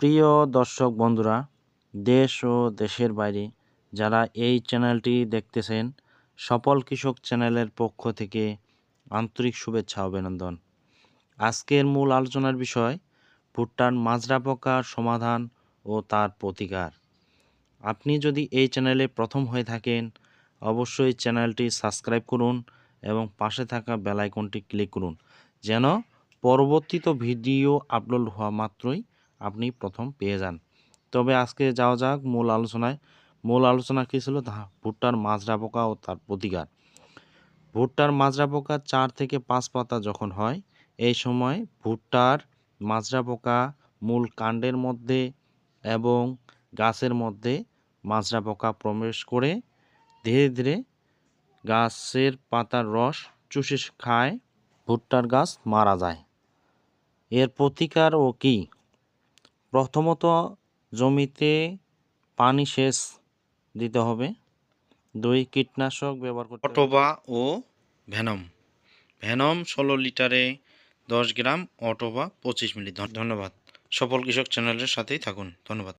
প্রিয় দর্শক বন্ধুরা, দেশ ও দেশের বাইরে যারা এই চ্যানেলটি দেখতেছেন সফল কৃষক চ্যানেলের পক্ষ থেকে আন্তরিক শুভেচ্ছা অভিনন্দন। আজকের মূল আলোচনার বিষয়, ভুট্টার মাজরা পোকার সমাধান ও তার প্রতিকার। আপনি যদি এই চ্যানেলে প্রথম হয়ে থাকেন, অবশ্যই চ্যানেলটি সাবস্ক্রাইব করুন এবং পাশে থাকা বেল আইকনটি ক্লিক করুন, যেন পরবর্তীত ভিডিও আপলোড হওয়া মাত্রই আপনি প্রথম পেয়ে যান। তবে আজকে যাওয়া যাক মূল আলোচনায়। মূল আলোচনা কী ছিল? ভুট্টার মাজরা পোকা ও তার প্রতিকার। ভুট্টার মাজরা পোকা চার থেকে পাঁচ পাতা যখন হয়, এই সময় ভুট্টার মাজরা পোকা মূল কাণ্ডের মধ্যে এবং গাছের মধ্যে মাজরা পোকা প্রবেশ করে ধীরে ধীরে গাছের পাতার রস চুষে খায়, ভুট্টার গাছ মারা যায়। এর প্রতিকার ও কি? প্রথমত জমিতে পানি সেচ দিতে হবে। দুই, কীটনাশক ব্যবহার করতে অটোবা ও ভ্যানম ভ্যানম ষোলো লিটারে দশ গ্রাম, অটোবা পঁচিশ মিলি ধন্যবাদ। সফল কৃষক চ্যানেলের সাথেই থাকুন। ধন্যবাদ।